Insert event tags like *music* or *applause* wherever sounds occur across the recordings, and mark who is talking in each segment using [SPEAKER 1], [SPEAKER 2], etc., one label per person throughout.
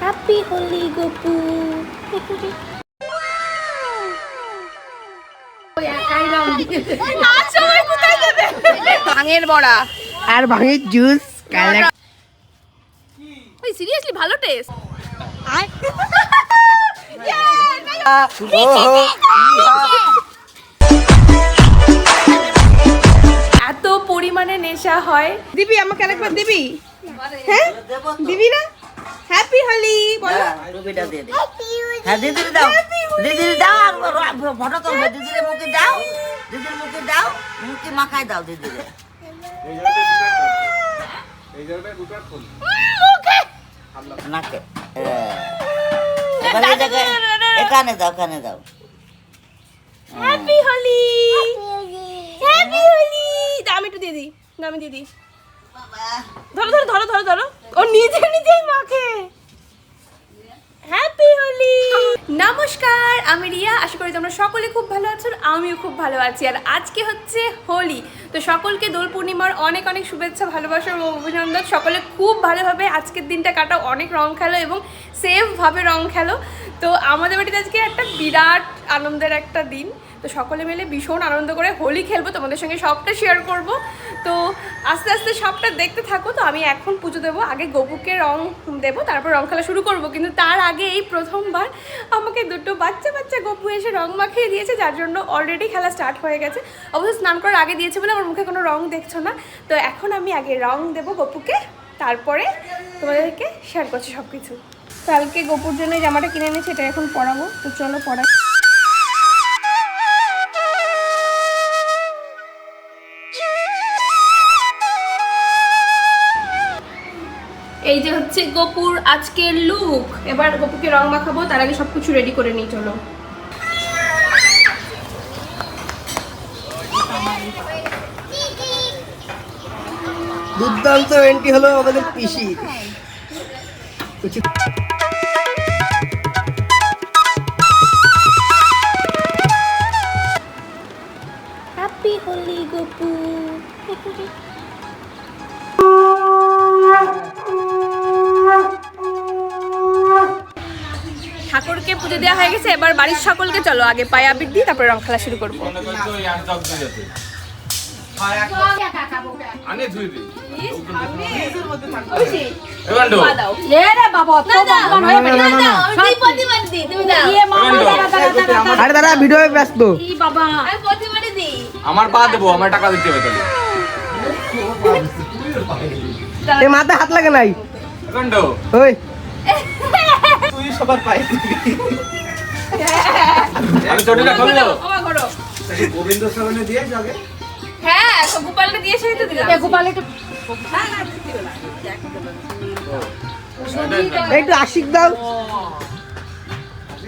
[SPEAKER 1] Happy Holi Gopu
[SPEAKER 2] ভাঙের বড়া।
[SPEAKER 3] আর ভাঙির juice কালা
[SPEAKER 2] ওই সিরিয়াসলি ভালো টেস্ট এত পরিমাণে নেশা হয়।
[SPEAKER 3] দিবি আমাকে আরেকবার দিবি? হ্যাঁ? দিবি না? হ্যাপি হোলি বলো।
[SPEAKER 4] টুপিটা দিয়ে দে হ্যাঁ দিদির দাও। দিদির দাও আর ফটো তুলবে। দিদির মুখে দাও। দিদির মুখে দাও। মুখে মাখায় দাও দিদিরে নাকে। হ্যাঁ। এবার এই জায়গায় এখানে দাও এখানে দাও।
[SPEAKER 2] হ্যাপি হোলি হ্যাপি হোলি আমি একটু দিয়ে আমি দিয়ে দিই। ধরো ধরো ধরো ধরো ধরো। ও নিজে নিজেই মাখে। হ্যাপি হোলি নমস্কার আমি রিয়া। আশা করি তোমরা সকলে খুব ভালো আছো আমিও খুব ভালো আছি। আর আজকে হচ্ছে হোলি। তো সকলকে দোল পূর্ণিমার অনেক অনেক শুভেচ্ছা, ভালোবাসা ও অভিনন্দন। সকলে খুব ভালোভাবে আজকের দিনটা কাটাও। অনেক রং খেলো এবং সেফভাবে রং খেলো। তো আমাদের বাড়িতে আজকে একটা বিরাট আনন্দের একটা দিন। তো সকলে মিলে ভীষণ আনন্দ করে হোলি খেলব, তোমাদের সঙ্গে সবটা শেয়ার করব। তো আস্তে আস্তে সবটা দেখতে থাকো। তো আমি এখন পুজো দেবো, আগে গপুকে রং দেবো, তারপর রং খেলা শুরু করব। কিন্তু তার আগে এই প্রথমবার আমাকে দুটো বাচ্চা বাচ্চা গপু এসে রং মাখিয়ে দিয়েছে, যার জন্য অলরেডি খেলা স্টার্ট হয়ে গেছে। অবশ্য স্নান করার আগে দিয়েছে বলে আমার মুখে কোনো রং দেখছ না, তো এখন আমি আগে রং দেবো গপুকে, তারপরে তোমাদেরকে শেয়ার করছি সব কিছু কালকে গপুর জন্য জামাটা কিনে এনেছি, এটা এখন পরাবো, তো চলো পড়া এই যে হচ্ছে গোপুর আজকের লুক এবার গোপুকে রং মাখাবো, তার আগে সবকিছু রেডি করে নিই, চলো।
[SPEAKER 3] দুর্দান্ত এন্ট্রি হলো আমাদের পিসি
[SPEAKER 1] হ্যাপি হোলি গপু
[SPEAKER 2] ঠাকুরকে পুজো দেওয়া হয়ে গেছে এবার বাড়ির সকলকে চলো আগে পায়ে আবির দিই তারপরে রং খেলা শুরু করব
[SPEAKER 5] আনে ধুই দে
[SPEAKER 2] পা দাও
[SPEAKER 3] আরে দাদা ভিডিও ব্যস্ত
[SPEAKER 5] আমার পা দেবো আমার টাকা দিতে হবে তাহলে।
[SPEAKER 3] এই মাথায় হাত লাগে নাই?
[SPEAKER 5] আমি
[SPEAKER 2] করো।
[SPEAKER 6] গোবিন্দ সামনে দিয়ে যাবে।
[SPEAKER 2] হ্যাঁ তো গোপালকে দিয়ে সেই তো দিলাম
[SPEAKER 3] একটু আশিক দাও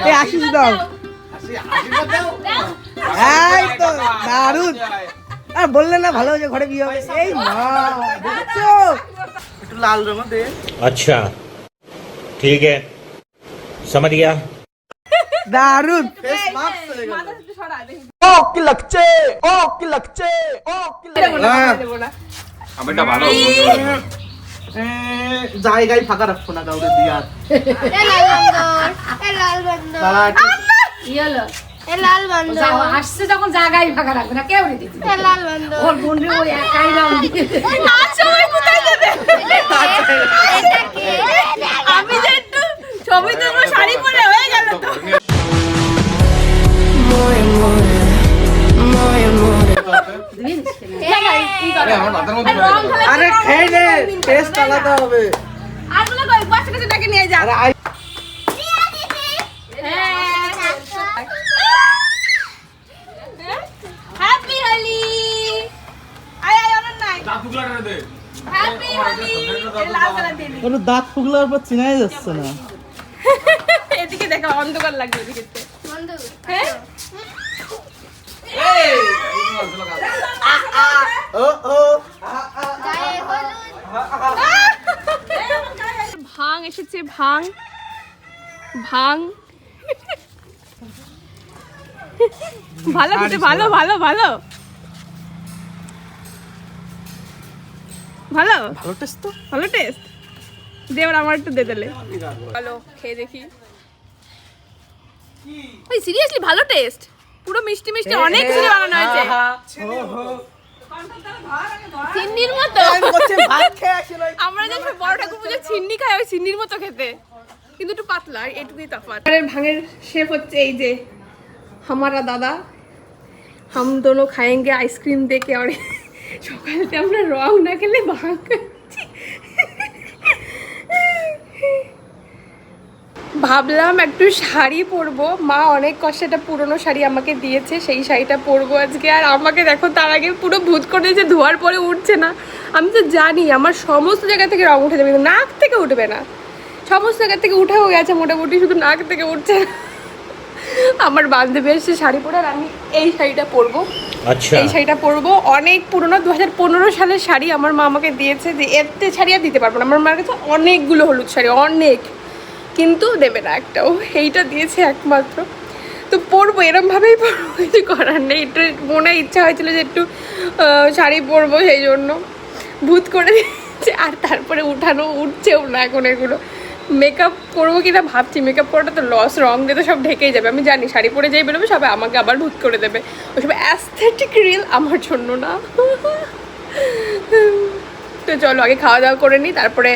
[SPEAKER 3] এই আশিস দাও এই তো দারুন আর বললে না ভালো হয়েছে ঘরে বিয়ে হবে এই মা দেখছো একটু লাল রঙ দে
[SPEAKER 7] अच्छा ठीक है समझ गया
[SPEAKER 2] দেখি।
[SPEAKER 6] ও কি লাগছে? ও কি লাগছে? ও কি
[SPEAKER 5] এটা ভালো।
[SPEAKER 6] জায়গায় ফাঁকা রাখব না কাউকে
[SPEAKER 1] লাল বান্দর
[SPEAKER 8] আসছে যখন জায়গায় ফাঁকা রাখবে না কেউ রেখে
[SPEAKER 1] লাল বান্দর।
[SPEAKER 8] ওর বোনরে ওই একাই রাউন্ড
[SPEAKER 2] কোথায় দেবে? আমি যে একটু ছবি তুলবো শাড়ি পরে হয়ে গেল তো।
[SPEAKER 3] টেস্ট আলাদা হবে
[SPEAKER 2] আর বলে কই কাছে ডেকে নিয়ে যা
[SPEAKER 3] আরে
[SPEAKER 2] হ্যাপি হোলি আয় আয় অনন নাই
[SPEAKER 5] দাঁত দে
[SPEAKER 2] হ্যাপি হোলি
[SPEAKER 3] ফুগলার পর চিনাই যাচ্ছে না
[SPEAKER 2] এদিকে দেখো অন্ধকার লাগবে এদিকে হ্যাঁ
[SPEAKER 3] ও ও
[SPEAKER 2] ভাং এসেছে ভাং ভাং ভালো খেতে ভালো ভালো ভালো। ভালো?
[SPEAKER 3] ভালো টেস্ট তো?
[SPEAKER 2] ভালো টেস্ট দে এবার আমার একটু দে দিলে ভালো খেয়ে দেখি। ওই সিরিয়াসলি ভালো টেস্ট পুরো মিষ্টি মিষ্টি অনেক কিছু বানানো হয়েছে। চিন্নির মতো?
[SPEAKER 3] আসছিল
[SPEAKER 2] আমরা যে বড় ঠাকুর পুজো চিন্নি খাই ওই চিন্নির মতো খেতে। কিন্তু একটু পাতলা এটুকুই তফাৎ। ভাঙের শেপ হচ্ছে এই যে হামারা দাদা। হাম দোনো খায়েঙ্গে আইসক্রিম দেখে আর সকালতে আমরা রং না খেলে ভাঙ খাচ্ছি। ভাবলাম একটু শাড়ি পরবো। মা অনেক কষ্টে একটা পুরনো শাড়ি আমাকে দিয়েছে সেই শাড়িটা পরবো আজকে। আর আমাকে দেখো তার আগে পুরো ভূত করে যে ধোয়ার পরে উঠছে না। আমি তো জানি আমার সমস্ত জায়গা থেকে রঙ উঠে যাবে কিন্তু নাক থেকে উঠবে না। সমস্ত জায়গা থেকে উঠেও গেছে মোটামুটি শুধু নাক থেকে উঠছে আমার বান্ধবী এসে শাড়ি পরে আর আমি এই শাড়িটা পরবো।
[SPEAKER 7] আচ্ছা।
[SPEAKER 2] এই শাড়িটা পরবো। অনেক পুরনো দু হাজার পনেরো সালের শাড়ি আমার মা আমাকে দিয়েছে যে এতে শাড়ি আর দিতে পারব না। আমার মার কাছে অনেকগুলো হলুদ শাড়ি অনেক। কিন্তু দেবে না একটাও। এইটা দিয়েছে একমাত্র। তো পরবো, এরমভাবেই পরবো, কিছু করার নেই। একটু মনে ইচ্ছা হয়েছিল যে একটু শাড়ি পরবো সেই জন্য। ভূত করে দিয়েছে, আর তারপরে উঠানো উঠছেও না এখন এগুলো। মেকআপ করব কিনা ভাবছি। মেকআপ করাটা তো লস রং দিয়ে তো সব ঢেকেই যাবে। আমি জানি, শাড়ি পরে যেই বেরোবে, সবাই আমাকে আবার ভূত করে দেবে। ওইসব অ্যাস্থেটিক রিল আমার জন্য না। তো চলো, আগে খাওয়া দাওয়া করে নিই, তারপরে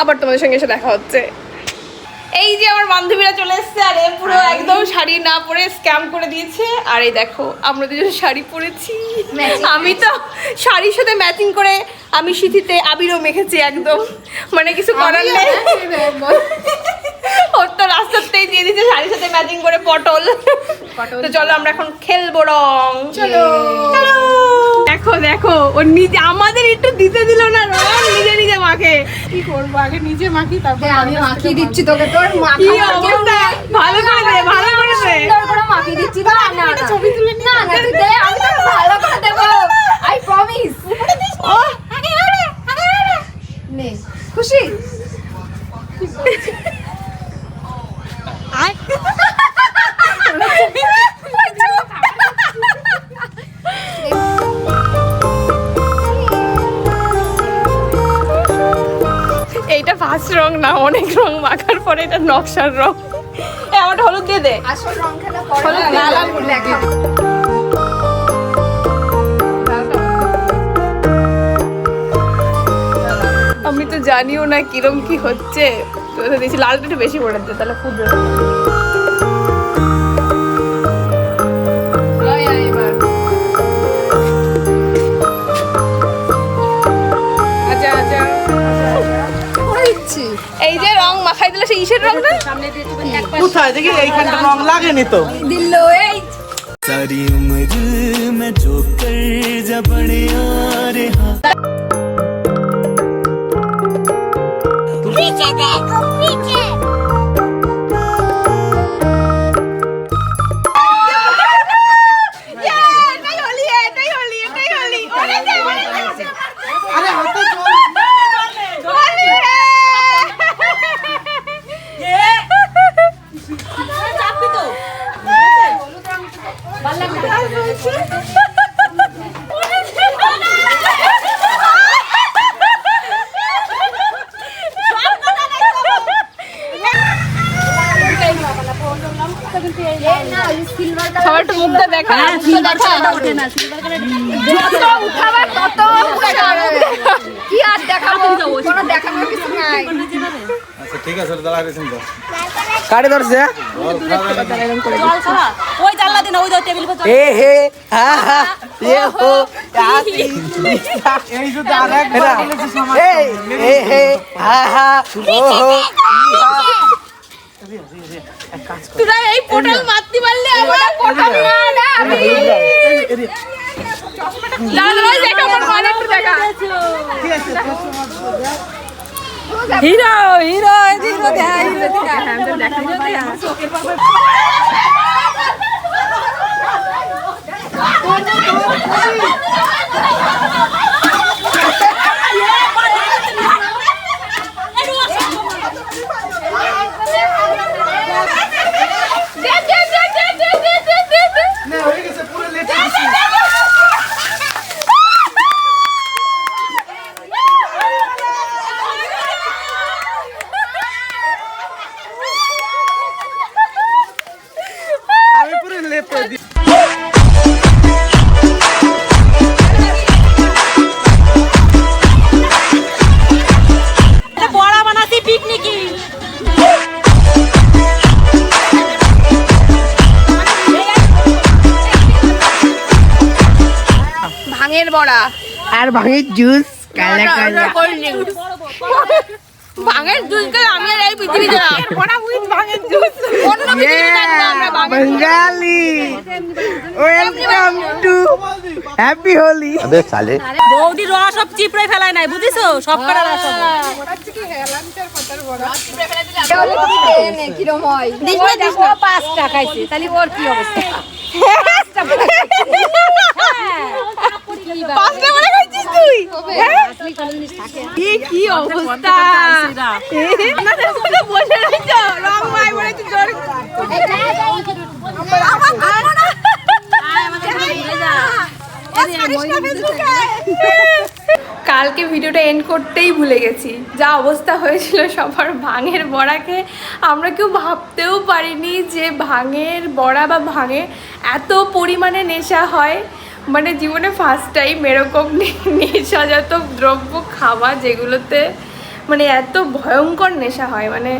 [SPEAKER 2] আবার তোমাদের সঙ্গে এসে দেখা হচ্ছে। এই যে আমার বান্ধবীরা চলে এসেছে আর এ পুরো একদম শাড়ি না পরে স্ক্যাম করে দিয়েছে। আর এই দেখো আমরা দুজন শাড়ি পরেছি। আমি তো শাড়ির সাথে ম্যাচিং করে আমি সিথিতে আবিরও মেখেছি একদম। মানে কিছু করার নেই। ওর তো রাস্তাতেই দিয়ে দিচ্ছে শাড়ির সাথে ম্যাচিং করে পটল। তো চলো আমরা এখন খেলব রং। চলো। চলো। দেখো দেখো ও নিজে আমাদের একটু দিতে দিল না রং নিজে নিজে মাখে। কি করব আগে নিজে মাখি তারপর
[SPEAKER 8] আমি মাখিয়ে দিচ্ছি তোকে তোর মাখা
[SPEAKER 2] অবস্থা? ভালো করে দে ভালো করে দে।
[SPEAKER 8] সুন্দর করে মাখিয়ে দিচ্ছি না না না। ছবি তুলে না না তুই দে আমি তোকে ভালো করে দেব। আই প্রমিস ও আগে আগে আগে আগে। নে খুশি?
[SPEAKER 2] এইটা *laughs* ফার্স্ট রং না অনেক রং মাখার পরে এটা নকশার রং। আমার হলুদ দিয়ে দে।
[SPEAKER 8] আসল রং খেলা
[SPEAKER 2] হলুদ লাল লাল করে আমি তো জানিও না কিরম কি হচ্ছে। দিয়েছি লালটা একটু বেশি পড়ে তাহলে ফুটবে। এই যে রং মাখাই দিলে সেই ইসের রং না?
[SPEAKER 3] কোথায়? দেখি এইখানটা রং লাগেনি তো।
[SPEAKER 8] দিল এই।
[SPEAKER 2] সারি উমর মে জো কর জবড়ে
[SPEAKER 3] আরে
[SPEAKER 8] হা
[SPEAKER 2] সবার একটু মুখটা দেখা। মুখটা দেখা
[SPEAKER 8] যত উঠাবার তত কি আর দেখাবো? কোনো দেখানোর কিছু নাই।
[SPEAKER 5] আচ্ছা ঠিক আছে দাঁড়া রেছেন তো
[SPEAKER 3] কাটে ধরছে
[SPEAKER 4] ওই জানলা দিন ওই টেবিল
[SPEAKER 3] এ হে হা হা এ হো আতি
[SPEAKER 6] এই যদি আরেক
[SPEAKER 3] এই এ হে হা হা ও হো।
[SPEAKER 2] তোরা এই পোর্টাল মারতে পারলে আমার পোর্টাল না না আমি দাদা ভাই দেখা আমার একটু দেখা। হিরো হিরো এরপর বড়া
[SPEAKER 3] আর ভাঙের জুস কালা কালা।
[SPEAKER 2] ভাঙের জুস তো আমি এই পৃথিবীতে বড়া উইথ ভাঙের জুস অন্য পৃথিবীতে আমরা
[SPEAKER 3] Bangali. Welcome to happy Holi
[SPEAKER 6] আবে সালে
[SPEAKER 8] বৌদি রস সব চিপড়ে ফেলায় নাই বুঝিছো? সব করা রস কি রকম হয়। দিস না দিস না। পাঁচটা খাইছে তাহলে ওর কি অবস্থা? *laughs*
[SPEAKER 2] কি কি অবস্থা? বসে রয়েছো? রং মাই বলেছি জোর। কালকে ভিডিওটা এন্ড করতেই ভুলে গেছি। যা অবস্থা হয়েছিল সবার ভাঙের বড়াকে আমরা কেউ ভাবতেও পারিনি যে ভাঙের বড়া বা ভাঙে এত পরিমাণে নেশা হয়। মানে জীবনে ফার্স্ট টাইম এরকম নেশাজাত দ্রব্য খাওয়া যেগুলোতে মানে এত ভয়ঙ্কর নেশা হয় মানে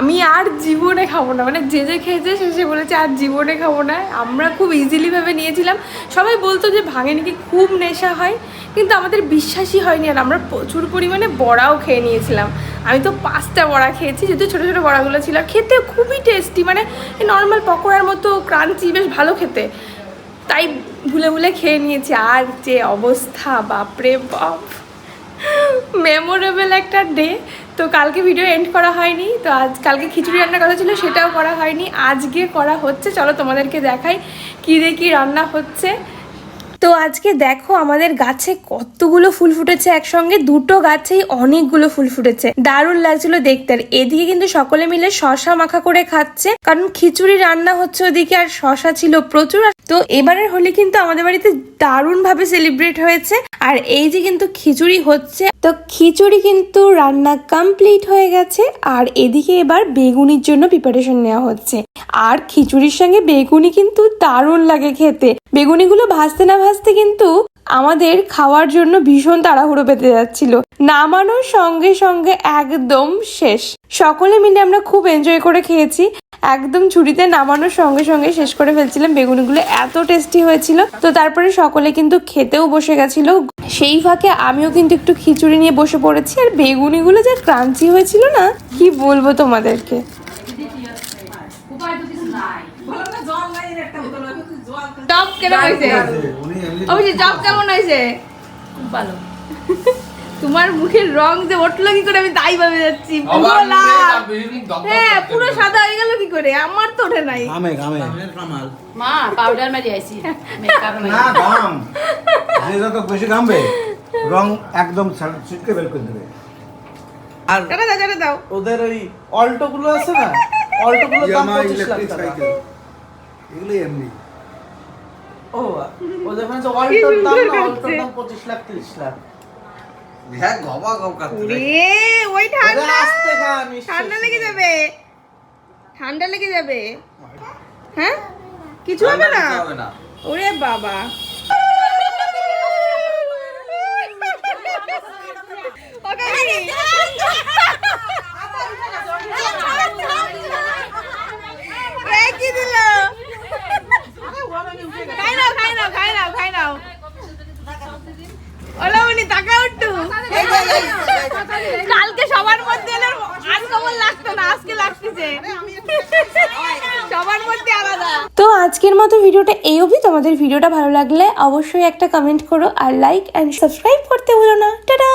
[SPEAKER 2] আমি আর জীবনে খাব না। মানে যে যে খেয়েছে সে সে বলেছে, আর জীবনে খাব না। আমরা খুব ইজিলি ভাবে নিয়েছিলাম। সবাই বলতো যে ভাঙে নাকি খুব নেশা হয়, কিন্তু আমাদের বিশ্বাসই হয়নি। আর আমরা প্রচুর পরিমাণে বড়াও খেয়ে নিয়েছিলাম। আমি তো পাঁচটা বড়া খেয়েছি, যেহেতু ছোটো ছোটো বড়াগুলো ছিল। খেতে খুবই টেস্টি মানে নর্মাল পকোড়ার মতো ক্রাঞ্চি বেশ ভালো খেতে। তাই ভুলে ভুলে খেয়ে নিয়েছি। আর যে অবস্থা, বাপরে বাপ। মেমোরেবল একটা ডে তো কালকে ভিডিও এন্ড করা হয়নি। তো আজ কালকে খিচুড়ি রান্নার কথা ছিল, সেটাও করা হয়নি। আজকে করা হচ্ছে। চলো তোমাদেরকে দেখাই কী দিয়ে কী রান্না হচ্ছে। তো আজকে দেখো আমাদের গাছে কতগুলো ফুল ফুটেছে একসঙ্গে। দুটো গাছেই অনেকগুলো ফুল ফুটেছে। দারুণ লাগছিল দেখতে। আর এদিকে কিন্তু সকলে মিলে শশা মাখা করে খাচ্ছে। কারণ খিচুড়ি রান্না হচ্ছে ওদিকে আর শশা ছিল প্রচুর। তো এবারের হোলি কিন্তু আমাদের বাড়িতে দারুণ ভাবে সেলিব্রেট হয়েছে। আর এই যে কিন্তু খিচুড়ি হচ্ছে তো খিচুড়ি কিন্তু রান্না কমপ্লিট হয়ে গেছে, আর এদিকে এবার বেগুনির জন্য প্রিপারেশন নেওয়া হচ্ছে। আর খিচুড়ির সঙ্গে বেগুনি কিন্তু দারুণ লাগে খেতে। বেগুনিগুলো ভাজতে না ভাজতে কিন্তু আমাদের খাওয়ার জন্য ভীষণ তাড়াহুড়ো পেতে যাচ্ছিল। নামানোর সঙ্গে সঙ্গে একদম শেষ। সকলে মিলে আমরা খুব এনজয় করে খেয়েছি। একদম ছুরিতে নামানোর সঙ্গে সঙ্গে শেষ করে ফেলছিলাম। বেগুনিগুলো এত টেস্টি হয়েছিল। তো তারপরে সকলে কিন্তু খেতেও বসে গেছিল। সেই ফাঁকে আমিও কিন্তু একটু খিচুড়ি নিয়ে বসে পড়েছি। আর বেগুনিগুলো যা ক্রাঞ্চি হয়েছিল না কি বলব তোমাদেরকে? জব কেমন হয়েছে? অবশ্যই জব কেমন হয়েছে? খুব ভালো। *laughs* তোমার মুখের রং যে উঠল কি করে আমি তাই ভাবে যাচ্ছি পুরো লাল হ্যাঁ পুরো সাদা হয়ে গেল কি করে? আমার তো ওঠে নাই।
[SPEAKER 3] ঘামে ঘামে।
[SPEAKER 8] মা পাউডার মারি আইছি। মেকআপ
[SPEAKER 3] না ঘাম। যে যত বেশি ঘামবে রং একদম ছিটকে বের করে দেবে। আর
[SPEAKER 2] চলে দাও চলে দাও।
[SPEAKER 3] ওদের ওই অল্টো গুলো আছে না অল্টো গুলো দাম পঁচিশ লাখ টাকা। এগুলো এমনি। ও ওদের মানে অল্টোর দাম অল্টোর দাম পঁচিশ লাখ তিরিশ লাখ।
[SPEAKER 5] হ্যাঁ গবা গব কাটতে
[SPEAKER 2] ওই ঠান্ডা।
[SPEAKER 3] আস্তে
[SPEAKER 2] ঠান্ডা লেগে যাবে। ঠান্ডা লেগে যাবে। হ্যাঁ? কিছু হবে না?
[SPEAKER 5] হবে না।
[SPEAKER 2] ওরে বাবা। *laughs* ওকে এই কি দিল খাই নাও খাই নাও খাই নাও খাই নাও ওলা উনি টাকা উঠু কালকে সবার মধ্যে এলে আর কেমন লাগতো না আজকে লাগতেছে সবার মধ্যে আলাদা তো আজকের মতো ভিডিওটা এই অবধি। তোমাদের ভিডিওটা ভালো লাগলে অবশ্যই একটা কমেন্ট করো আর লাইক অ্যান্ড সাবস্ক্রাইব করতে ভুলো না। টাটা!